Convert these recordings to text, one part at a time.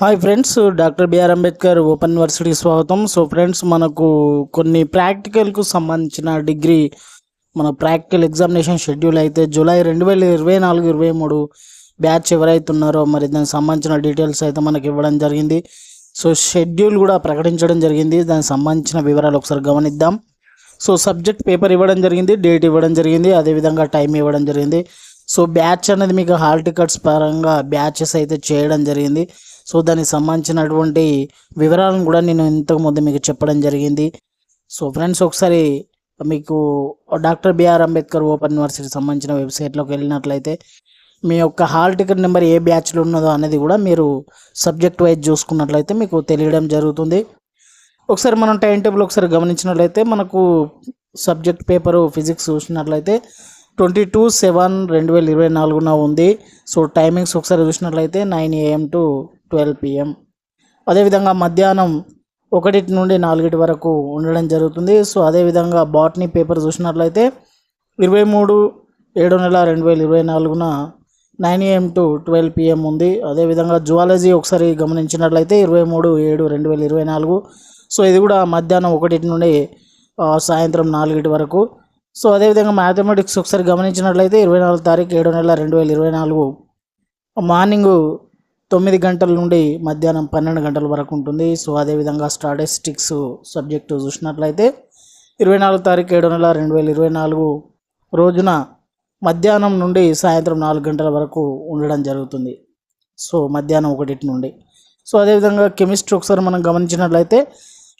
Hi friends doctor BR Ambedkar open university స్వాగతం. So friends మనకు కొన్ని ప్రాక్టికల్కు సంబంధించిన డిగ్రీ మన ప్రాక్టికల్ ఎగ్జామినేషన్ షెడ్యూల్ అయితే జూలై రెండు వేల ఇరవై నాలుగు ఇరవై మూడు బ్యాచ్ ఎవరైతే ఉన్నారో మరి దానికి సంబంధించిన డీటెయిల్స్ అయితే మనకి ఇవ్వడం జరిగింది. సో షెడ్యూల్ కూడా ప్రకటించడం జరిగింది. దానికి సంబంధించిన వివరాలు ఒకసారి గమనిద్దాం. సో సబ్జెక్ట్ పేపర్ ఇవ్వడం జరిగింది డేట్ ఇవ్వడం జరిగింది అదేవిధంగా టైం ఇవ్వడం జరిగింది. సో బ్యాచ్ అనేది మీకు హాల్ టికెట్స్ పరంగా బ్యాచెస్ అయితే చేయడం జరిగింది. సో దానికి సంబంధించినటువంటి వివరాలను కూడా నేను ఇంతకు ముందు మీకు చెప్పడం జరిగింది. సో ఫ్రెండ్స్ ఒకసారి మీకు డాక్టర్ బిఆర్ అంబేద్కర్ ఓపెన్ యూనివర్సిటీకి సంబంధించిన వెబ్సైట్లోకి వెళ్ళినట్లయితే మీ యొక్క హాల్ టికెట్ నెంబర్ ఏ బ్యాచ్లో ఉన్నదో అనేది కూడా మీరు సబ్జెక్ట్ వైజ్ చూసుకున్నట్లయితే మీకు తెలియడం జరుగుతుంది. ఒకసారి మనం టైం టేబుల్ ఒకసారి గమనించినట్లయితే మనకు సబ్జెక్ట్ పేపరు ఫిజిక్స్ చూసినట్లయితే ట్వంటీ టూ సెవెన్ రెండు వేల ఇరవై నాలుగున ఉంది. సో టైమింగ్స్ ఒకసారి చూసినట్లయితే nine AM to twelve PM అదేవిధంగా మధ్యాహ్నం ఒకటి నుండి నాలుగిటి వరకు ఉండడం జరుగుతుంది. సో అదేవిధంగా బాటనీ పేపర్ చూసినట్లయితే ఇరవై మూడు ఏడు నెల రెండు వేల ఇరవై నాలుగున nine AM to twelve PM ఉంది. అదేవిధంగా జువాలజీ ఒకసారి గమనించినట్లయితే ఇరవై మూడు ఏడు రెండు వేల ఇరవై నాలుగు. సో ఇది కూడా మధ్యాహ్నం ఒకటి నుండి సాయంత్రం నాలుగిటి వరకు. సో అదేవిధంగా మ్యాథమెటిక్స్ ఒకసారి గమనించినట్లయితే ఇరవై నాలుగు తారీఖు ఏడు నెల రెండు వేల ఇరవై నాలుగు మార్నింగు తొమ్మిది గంటల నుండి మధ్యాహ్నం పన్నెండు గంటల వరకు ఉంటుంది. సో అదేవిధంగా స్టాటిస్టిక్స్ సబ్జెక్టు చూసినట్లయితే ఇరవై నాలుగు తారీఖు ఏడు నెల రెండు వేల ఇరవై నాలుగు రోజున మధ్యాహ్నం నుండి సాయంత్రం నాలుగు గంటల వరకు ఉండడం జరుగుతుంది. సో మధ్యాహ్నం ఒకటి నుండి. సో అదేవిధంగా కెమిస్ట్రీ ఒకసారి మనం గమనించినట్లయితే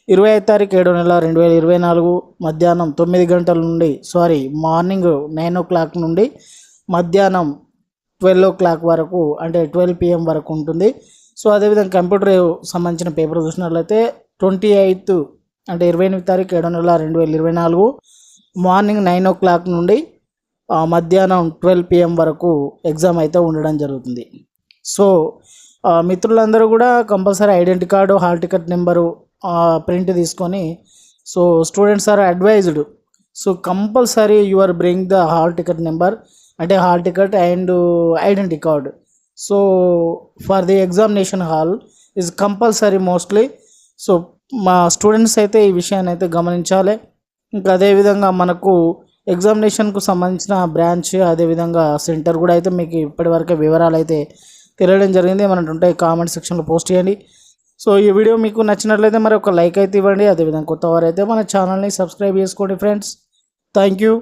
ఇరవై ఐదు తారీఖు ఏడో నెల రెండు వేల ఇరవై నాలుగు మధ్యాహ్నం తొమ్మిది గంటల నుండి sorry morning nine o'clock నుండి మధ్యాహ్నం ట్వెల్వ్ ఓ క్లాక్ వరకు అంటే ట్వెల్వ్ పిఎం వరకు ఉంటుంది. సో అదేవిధంగా కంప్యూటర్ సంబంధించిన పేపర్ చూసినట్లయితే ట్వంటీ ఎయిత్ అంటే ఇరవై ఎనిమిది తారీఖు ఏడు నెల రెండు వేల ఇరవై నాలుగు మార్నింగ్ నైన్ ఓ క్లాక్ నుండి మధ్యాహ్నం ట్వెల్వ్ పిఎం వరకు ఎగ్జామ్ అయితే ఉండడం జరుగుతుంది. సో మిత్రులందరూ కూడా compulsory identity card hall ticket number print తీసుకొని so students are advised. So compulsory you are bring the hall ticket number. అంటే hall ticket and identity card so for the examination hall is compulsory mostly so మా students అయితే ఈ విషయాన్ని అయితే గమనించాలి. ఇంకా అదేవిధంగా మనకు ఎగ్జామినేషన్కు సంబంధించిన బ్రాంచ్ అదేవిధంగా సెంటర్ కూడా అయితే మీకు ఇప్పటివరకే వివరాలు అయితే తెలియడం జరిగింది. ఏమైనా ఉంటే కామెంట్ సెక్షన్లో పోస్ట్ చేయండి. సో ఈ వీడియో మీకు నచ్చినట్లయితే మరి ఒక లైక్ అయితే ఇవ్వండి. అదేవిధంగా కొత్త వారైతే మన ఛానల్ని సబ్స్క్రైబ్ చేసుకోండి ఫ్రెండ్స్ థ్యాంక్ యూ